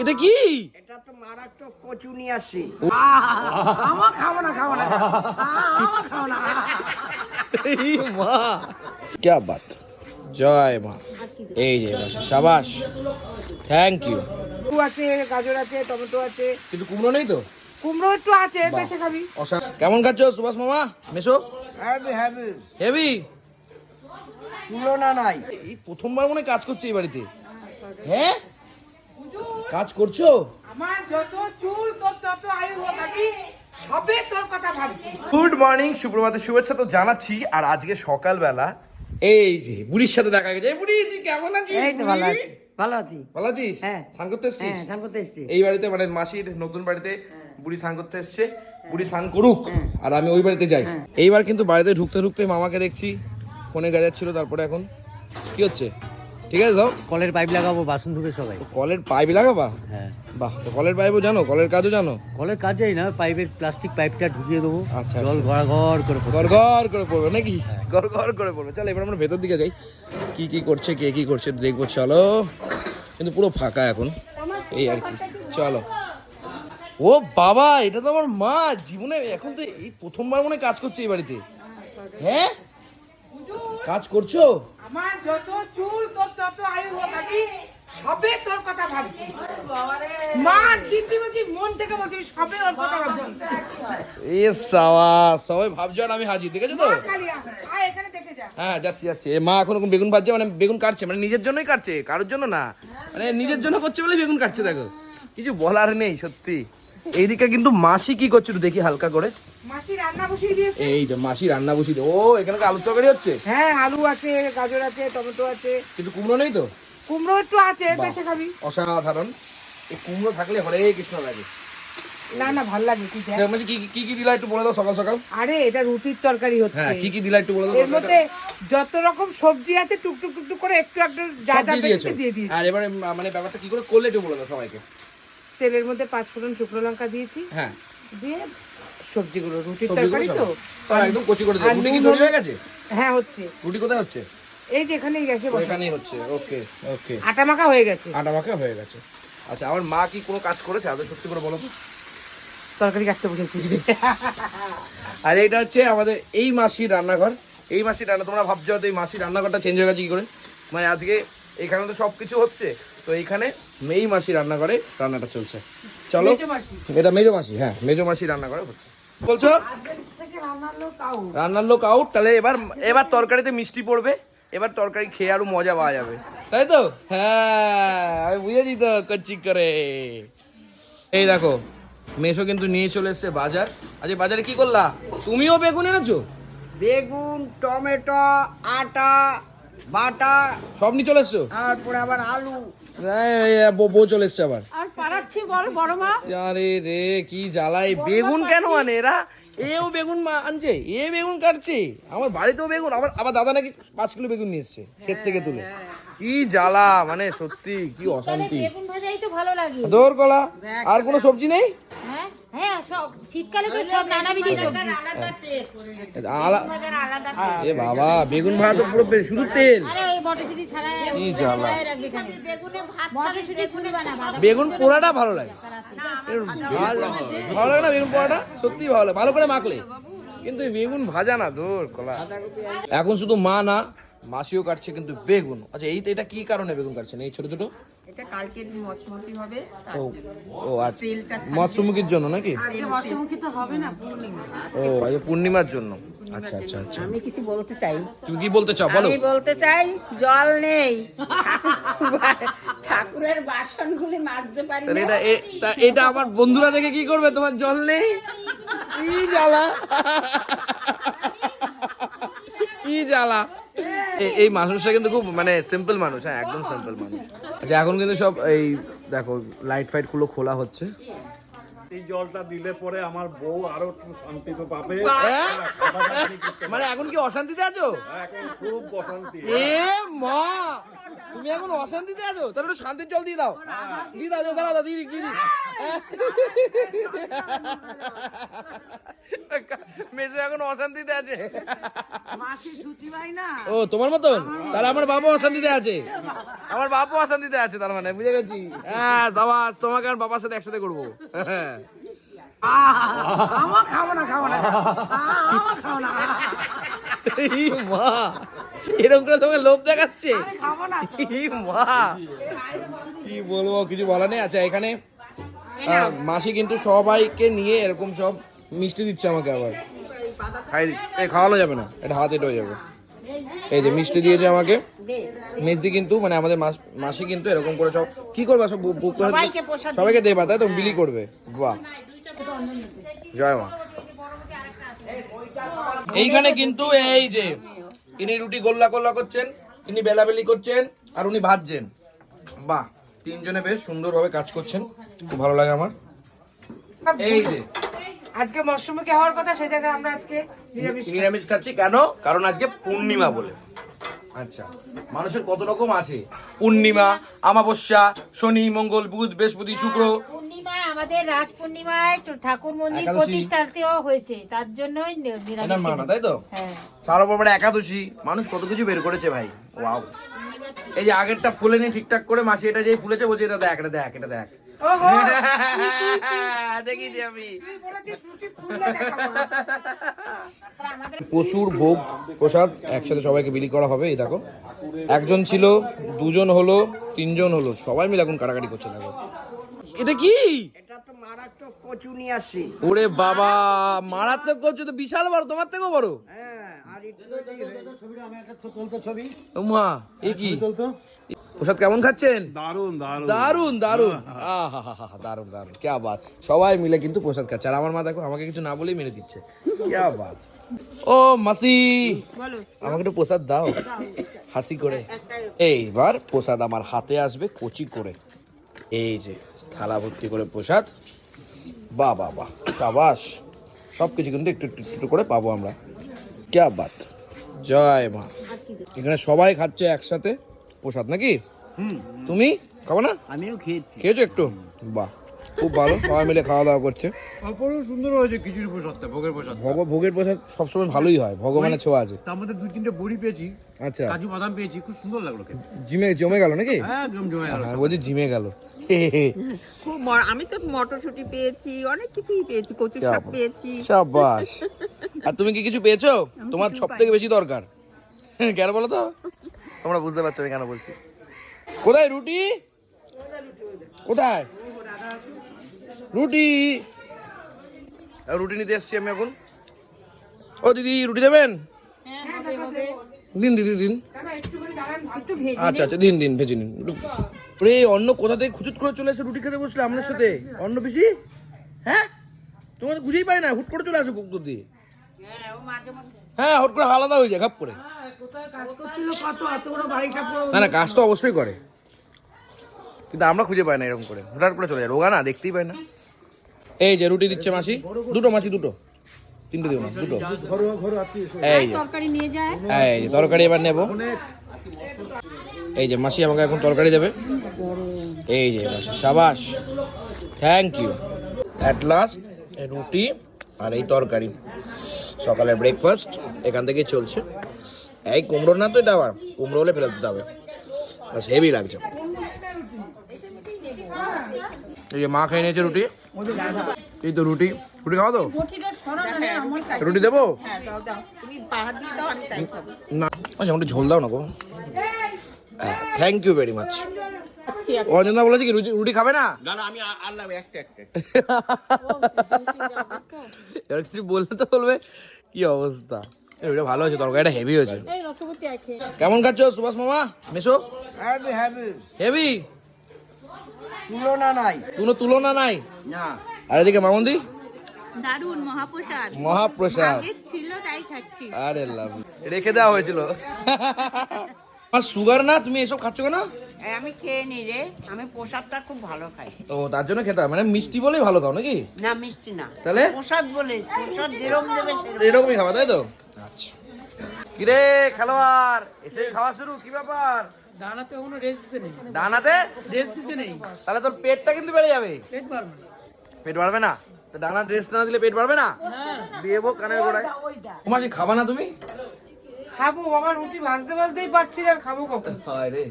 এটা কি? এটা তো মারাত্মক কচু নিয়ে আসি আমার খাব না খাব না। আমার খাব না। মা। ক্যা বাত? জয় মা। এই যে সাবাস। থ্যাংক ইউ আছে গাজর আছে টমেটো আছে। কিন্তু কুমড়ো নেই তো? কুমড়ো একটু আছে বেঁচে খাবি। কেমন খাচ্ছো সুভাষ মামা? মেশো? হ্যাভি হ্যাভি হেভি কুমড়ো না নাই। এই প্রথমবার মনে কাজ করছি এই বাড়িতে। হ্যাঁ? কাজ করছ? আমার যত চুল তোর তত আয়ু হোক আমি সবে তোর কথা ভাবছি। গুড মর্নিং সুপ্রভাতের শুভেচ্ছা তো জানাচ্ছি আর আজকে সকালবেলা এই যে বুড়ির সাথে দেখা গেছে এই বুড়ি তুই কেমন আছিস এই তো ভালো আছি ভালো আছি। ভালো আছিস? হ্যাঁ। স্নান করতে এসছিস? হ্যাঁ স্নান করতে এসছি। এই বাড়িতে মানে মাসির নতুন বাড়িতে বুড়ি স্নান করতে এসছে। বুড়ি স্নান করুক আর আমি ওই বাড়িতে যাই। হ্যাঁ। এইবার কিন্তু বাড়িতে ঢুকতে ঢুকতে মামাকে দেখছি ফোনে গাজাচ্ছিল তারপরে এখন কি হচ্ছে? ঠিক আছে যাও। কলের পাইপ লাগাবো বাসন ধুবে সবাই। কলের পাইপ লাগাবা? হ্যাঁ। বাহ তো কলের পাইপও জানো কলের কাজও জানো? কলের কাজ যাই না পাইপের প্লাস্টিক পাইপটা ঢুকিয়ে দেবো। আচ্ছা, জল আচ্ছা। ঘর ঘর করে পড়বে। গড় করে পড়বে নাকি? গড় গড় করে পড়বে। চল এবার আমরা ভেতর দিকে যাই। কি কি করছে কে কি করছে দেখব চলো। কিন্তু পুরো ফাঁকা এখন। এই আর কি। চলো। ও বাবা এটা তো আমার মা। জীবনে এখন তো এই প্রথমবার মনে হয় কাজ করছে এই বাড়িতে। হ্যাঁ? কাজ করছ? আমার যত চুল তোর তত আয়ু আমি সবে তোর কথা ভাবছি। মা দিব্যি বলছি মন থেকে বলছি সবে ওর কথা ভাবছি। এ সাওয়া সবাই ভাবছ আর আমি হাজির দেখেছ তো? এখানে দেখে যা। হ্যাঁ যাচ্ছি যাচ্ছি। এ মা এখন বেগুন ভাজছে মানে বেগুন কাটছে মানে নিজের জন্যই কাটছে কারোর জন্য না। মানে নিজের জন্য করছে বলে বেগুন কাটছে দেখো। কিছু বলার নেই সত্যি। এইদিকে কিন্তু মাসি কি করছে একটু দেখি হালকা করে। মাসি রান্না বসিয়ে দিয়েছে? এই তো মাসি রান্না বসিয়ে ও এখানে তো আলুর তরকারি হচ্ছে? হ্যাঁ আলু আছে গাজর আছে টমেটো আছে। কিন্তু কুমড়ো নেই তো? কুমড়ো একটু আছে বেঁচে খাবি। অসাধারণ। এই কুমড়ো থাকলে হরে কৃষ্ণ লাগে। না না ভালো লাগে তুই কি কি কি দিলা একটু বলে দাও সকাল সকাল? আরে এটা রুটির তরকারি হচ্ছে। হ্যাঁ কি কি দিলা একটু বলে দাও এর মধ্যে যত রকম সবজি আছে টুকটুক টুকটুক করে একটু একটু যা সব যা দিয়ে দিয়েছি। আর এবারে মানে ব্যাপারটা কি করে করলে একটু বলে দাও সবাইকে। তেলের মধ্যে পাঁচ ফোড়ন শুকনো লঙ্কা দিয়েছি। হ্যাঁ। দিয়ে সবজিগুলো রুটির তরকারি তো? একদম কচি করে রুটি কি তৈরি হয়ে গেছে? হ্যাঁ হচ্ছে। রুটি কোথায় হচ্ছে? এই যে এখানে গ্যাসে বসে। ওইখানেই হচ্ছে ওকে ওকে। আটা মাখা হয়ে গেছে। আটা মাখা হয়ে গেছে। আচ্ছা আমার মা কি কোনো কাজ করেছে? আদৌ সত্যি করে বলো তো? তরকারি কাটতে বসেছি। আর এটা হচ্ছে আমাদের এই মাসির রান্নাঘর। এই মাসির রান্না তোমরা ভাবছ হয়তো এই মাসির রান্নাঘরটা চেঞ্জ হয়ে গেছে কি করে? মানে আজকে এখানে তো সব কিছু হচ্ছে। তো এইখানে মেই মাসি রান্নাঘরে রান্নাটা চলছে। চলো মেজো মাসি। এটা মেজো মাসি হ্যাঁ মেজো মাসি রান্নাঘরে হচ্ছে। বলছো? রান্নার লোক আউট তাহলে এবার এবার তরকারিতে মিষ্টি পড়বে এবার তরকারি খেয়ে আরও মজা পাওয়া যাবে। তাই তো? হ্যাঁ আমি বুঝেছি তো কচ্ছি করে। এই দেখো মেশো কিন্তু নিয়ে চলে এসছে বাজার। আজকে বাজারে কি করলা? তুমিও বেগুন এনেছো? বেগুন টমেটো আটা বাটা। সব নিয়ে চলে এসছো? তারপরে আবার আলু। বউ বউ চলে এসছে আবার। আর পাড়াচ্ছি বল বড় মা। আরে রে কি জ্বালাই বেগুন কেন আনে এরা? এও বেগুন মা- আনছে এ বেগুন কাটছে। আমার বাড়িতেও বেগুন আবার আবার দাদা নাকি পাঁচ কিলো বেগুন নিয়ে এসছে ক্ষেত থেকে তুলে। কি জ্বালা মানে সত্যি কি অশান্তি। বেগুন ভাজাই তো ভালো লাগে। দৌড় কলা আর কোনো সবজি নেই? হ্যাঁ সব শীতকালে তো সব নানাবিধি সবজি। এ বাবা বেগুন ভাজা তো পুরো বে- শুধু তেল। আরে ওই মটরশুঁটি ছাড়া কি জ্বালা রাখবে এখানে। মটরশুঁটি খুঁজে বানা বেগুন পোড়াটা ভালো লাগে। ভালো লাগে না। বেগুন পোড়াটা? সত্যি ভালো লাগে। ভালো করে মাখলে। কিন্তু এই বেগুন ভাজা না দূর কলা। এখন শুধু মা না মাসিও কাটছে কিন্তু বেগুন। আচ্ছা এই এটা কি কারণে বেগুন কাটছেন এই ছোট ছোট? এটা কালকে হবে ও ও আচ্ছা মৎস্যমুখীর জন্য নাকি? আজকে বর্ষমুখী তো হবে না পূর্ণিমা ও পূর্ণিমার জন্য। আচ্ছা আচ্ছা আচ্ছা। আমি কিছু বলতে চাই। তুমি কি বলতে চাও? বলো। আমি বলতে চাই জল নেই। ঠাকুরের বাসনগুলি মাজতে পারি না। এটা এটা আমার বন্ধুরা দেখে কি করবে? তোমার জল নেই? কি জ্বালা? কি জ্বালা? এই মানুষটা কিন্তু খুব মানে সিম্পল মানুষ হ্যাঁ একদম সিম্পল মানুষ। আচ্ছা এখন কিন্তু সব এই দেখো লাইট ফাইটগুলো খোলা হচ্ছে। এই জলটা দিলে পরে আমার বউ আরও একটু শান্তি তো পাবে। হ্যাঁ? মানে এখন কি অশান্তিতে আছো? এখন খুব অশান্তি। এ মা! তুমি এখন অশান্তিতে আছো? তাহলে একটু শান্তির জল দিয়ে দাও। দিয়ে দাও দাও দাও দিদি দিদি মেসো এখন অশান্তিতে আছে। মাসি ছুচি ভাই না? ও তোমার মতন? তাহলে আমার বাবা অশান্তিতে আছে। আমার বাবা অশান্তিতে আছে তার মানে বুঝে গেছি। হ্যাঁ সাবাস তোমাকে আর বাবার সাথে একসাথে করব। হ্যাঁ। আমার খাব না খাব না। আমার খাব না। মা। এরকম করে তোমাকে লোভ দেখাচ্ছে? কি বলব কিছু বলার নেই? আচ্ছা এখানে মাসি কিন্তু সবাইকে নিয়ে এরকম সব মিষ্টি দিচ্ছে আমাকে আবার। খাই খাওয়ানো যাবে না। এটা হাতে হয়ে যাবে। এই যে মিষ্টি দিয়েছে আমাকে। মিষ্টি কিন্তু মানে আমাদের মাস- মাসি কিন্তু এরকম করে সব কি করবা সব বুক- বুক করে সবাইকে দেবা তাই তো? বিলি করবে। বাহ। জয় মা। এইখানে কিন্তু এই যে ইনি রুটি গোল্লা গোল্লা করছেন ইনি বেলাবেলি করছেন আর উনি ভাজছেন। বাহ তিনজনে বেশ সুন্দরভাবে কাজ করছেন। খুব ভালো লাগে আমার। এই যে। আজকে মরশুমুখী হওয়ার কথা সেই জায়গায় আমরা আজকে নিরামিষ নিরামিষ খাচ্ছি কেন? কারণ আজকে পূর্ণিমা বলে। আচ্ছা মানুষের কত রকম আছে? পূর্ণিমা অমাবস্যা শনি মঙ্গল বুধ বৃহস্পতি শুক্র আমাদের রাস পূর্ণিমায় ঠাকুর মন্দির। প্রতিষ্ঠাতেও হয়েছে তার জন্যই মানা তাই তো? হ্যাঁ। তার উপর একাদশী মানুষ কত কিছু বের করেছে ভাই ওয়াও। এই যে আগেরটা ফুলেনি ঠিকঠাক করে মাসি এটা যে ফুলেছে বলছে এটা দেখ এটা দেখ এটা দেখ। দেখিছি আমি। প্রচুর ভোগ প্রসাদ একসাথে সবাইকে বিলি করা হবে এই দেখো। একজন ছিল দুজন হলো তিনজন হলো সবাই মিলে এখন কাটাকাটি করছে দেখো। এটা কি? এটা তো মারাত্মক কচু নিয়ে ওরে বাবা মারাত্মক করছে তো বিশাল বড় তোমার থেকেও বড়। হ্যাঁ আর একটু মা এ কি? প্রসাদ কেমন খাচ্ছেন? দারুণ দারুণ দারুণ দারুণ দারুণ দারুণ কে বাত? সবাই মিলে কিন্তু প্রসাদ খাচ্ছে। আর আমার মা দেখো আমাকে কিছু না বলেই মেরে দিচ্ছে। কে বাত? ও মাসি! আমাকে একটু প্রসাদ দাও। হাসি করে। এইবার প্রসাদ আমার হাতে আসবে কচি করে। এই যে। থালা ভর্তি করে প্রসাদ। বাহ বাহ বাহ সাবাস। সব কিছু কিন্তু একটু একটু একটু করে পাবো আমরা। কে বাত? জয় মা। এখানে সবাই খাচ্ছে একসাথে প্রসাদ নাকি? তুমি? খাব না? আমিও খেয়েছি। খেয়েছো একটু? বাহ খুব ভালো। সবাই মিলে খাওয়া দাওয়া করছে। অপরও সুন্দর হয়েছে খিচুড়ি প্রসাদটা ভোগের প্রসাদ ভগ ভোগের প্রসাদ সবসময় ভালোই হয়। ভগবানের ছোঁয়া আছে। তার মধ্যে দুই তিনটে বড়ি পেয়েছি। আচ্ছা। কাজু বাদাম পেয়েছি। খুব সুন্দর লাগল জিমে জমে গেল নাকি? হ্যাঁ জমে গেল। হ্যাঁ বলছি জিমে গেল। খুব আমি তো মটরশুঁটি পেয়েছি অনেক কিছুই পেয়েছি কচু শাক। পেয়েছি। সাবাস আর তুমি কি কিছু পেয়েছ? তোমার সব থেকে বেশি দরকার। কেন বলো তো? তোমরা বুঝতে পারছ আমি কেন বলছি। কোথায় রুটি? কোথায়? রুটি। রুটি নিতে এসছি আমি এখন। ও দিদি রুটি দেবেন? দিন দিদি দিন। আচ্ছা আচ্ছা দিন দিন ভেজে নিন। রে অন্য কোথা থেকে খুচুত করে চলে এসে রুটি খেতে বসলে আপনার সাথে? অন্য পিসি? হ্যাঁ? তোমার বুঝেই পাই না হুট করে চলে আসো কুকুর দিয়ে। হ্যাঁ হুট করে আলাদা হয়ে যায় খাপ করে। না না কাজ তো অবশ্যই করে। কিন্তু আমরা খুঁজে পাই না এরকম করে। হুটার করে চলে যায় রোগা না দেখতেই পাই না। এই যে রুটি দিচ্ছে মাসি। দুটো মাসি দুটো। তিনটে দিও না দুটো। এই যে তরকারি নিয়ে যায় এই তরকারি এবার নেব। এই যে মাসি আমাকে এখন তরকারি দেবে। এই যে মাসি সাবাস। থ্যাংক ইউ অ্যাট লাস্ট রুটি আর এই তরকারি। সকালে ব্রেকফাস্ট এখান থেকে চলছে। এই কুমড়োর না তো এটা আবার? কুমড়ো হলে ফেলে দিতে হবে বাস হেভি লাগছে। এই যে মা খেয়ে নিয়েছে রুটি। এই তো রুটি। রুটি খাওয়া তো? রুটি দেবো? হ্যাঁ না। আচ্ছা আমাকে ঝোল দাও না গো। Thank you very much Anjana বলেছে কি রুটি রুটি খাবে না? না না আমি আল্লাহ একটা একটা। এবার কিছু বললে তো বলবে কি অবস্থা? রুটিটা ভালো হয়েছে তরকারিটা হেভি হয়েছে। কেমন খাচ্ছ সুভাষ মামা? মেশো? হ্যাভি হ্যাভি হেভি তুলনা নাই। কোনো তুলনা নাই? না। আর এদিকে মামন্দি? দারুণ মহাপ্রসাদ। মহাপ্রসাদ। ছিল তাই খাচ্ছি। আরে লাভ। রেখে দেওয়া হয়েছিল। আর সুগার না তুমি এসব খাচ্ছ না আমি খেয়ে নি রে। আমি প্রসাদটা খুব ভালো খাই। ও তার জন্য খেতে হয়। মানে মিষ্টি বলেই ভালো খাও নাকি? না মিষ্টি না। তাহলে? প্রসাদ বলে প্রসাদ যেরকম দেবে এরকমই খাবা তাই তো? আচ্ছা। কিরে খেলোয়াড় এসে খাওয়া শুরু কি ব্যাপার? দানাতে কোনো রেস্ট দিতে নেই। দানাতে? রেস্ট দিতে নেই। তাহলে তোর পেটটা কিন্তু বেড়ে যাবে। পেট বাড়বে না। পেট বাড়বে না? দানা ড্রেস না দিলে পেট বাড়বে না? দিয়ে কানের গোড়ায়। তোমার কি খাবা না তুমি? খাব বাবা রুটি ভাজতে ভাজতেই পারছি আর খাব কখন? হয় রে।